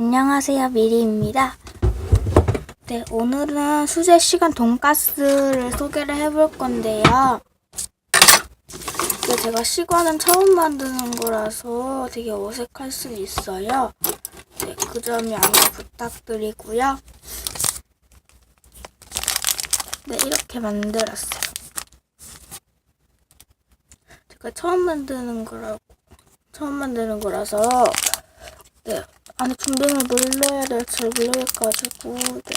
안녕하세요, 미리입니다. 네, 오늘은 수제 시간 돈가스를 소개를 해볼 건데요. 네, 제가 시간은 처음 만드는 거라서 되게 어색할 수 있어요. 네, 그 점 양해 부탁드리고요. 네, 이렇게 만들었어요. 제가 처음 만드는 거라고, 처음 만드는 거라서, 네, 안에 준비물 눌러야 될지 모르겠가지고, 네.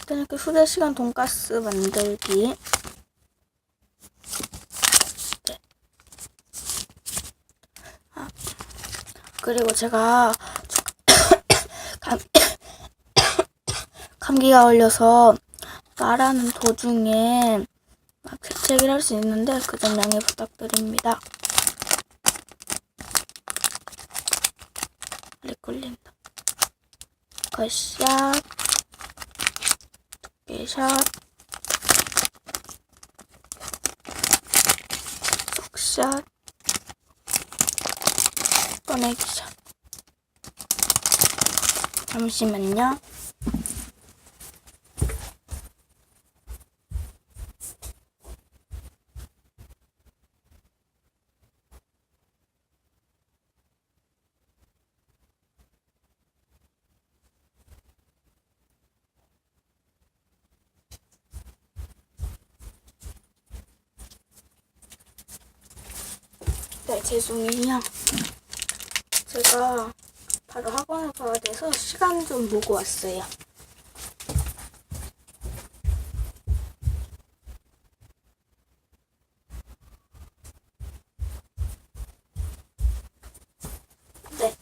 일단 이렇게 휴대 시간 돈가스 만들기. 네. 아, 그리고 제가 감, 감기가 걸려서 말하는 도중에 막 재채기를 할 수 있는데 그 점 양해 부탁드립니다. 끌린다. 컷샷, 두께샷, 속샷, 꺼내기샷. 잠시만요. 네, 죄송해요. 제가 바로 학원을 가야 돼서 시간 좀 보고 왔어요. 네.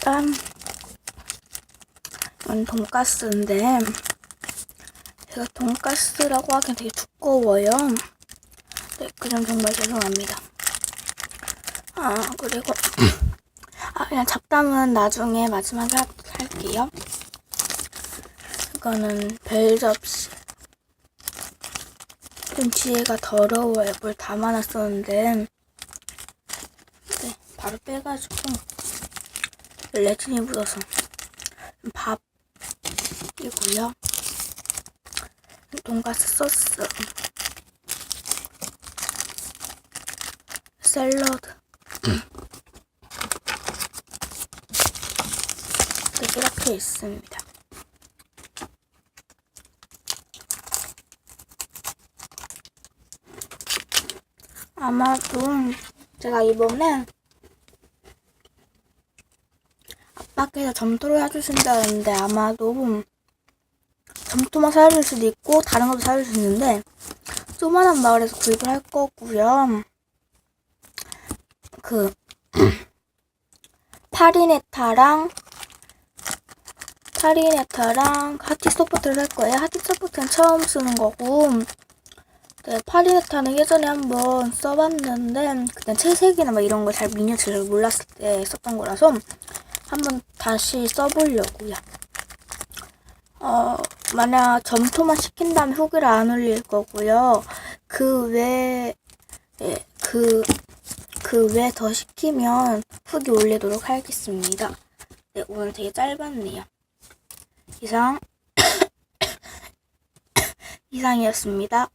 일단 이건 돈가스인데 제가 돈가스라고 하기엔 되게 두꺼워요. 네, 그점 정말 죄송합니다. 아 그리고 아 그냥 잡담은 나중에 마지막에 하, 할게요. 이거는 벨 접시. 좀 뒤에가 더러워요. 물 담아놨었는데 네, 바로 빼가지고 레진이 묻어서 밥이고요. 돈가스 소스, 샐러드. 네, 이렇게 있습니다. 아마도 제가 이번에 아빠께서 점토를 사주신다는데 아마도 점토만 사줄 수도 있고 다른 것도 사줄 수 있는데 조만한 마을에서 구입을 할 거고요. 그 파리네타랑 파리네타랑 하티 소프트를 살 거예요. 하티 소프트는 처음 쓰는 거고 네, 파리네타는 예전에 한번 써봤는데 그때 채색이나 막 이런 거 잘 미니어처를 몰랐을 때 썼던 거라서 한번 다시 써보려고요. 어, 만약 점토만 시킨다면 후기를 안 올릴 거고요. 그 외에, 예, 그, 그 외에 더 시키면 후기 올리도록 하겠습니다. 네, 오늘 되게 짧았네요. 이상, 이상이었습니다.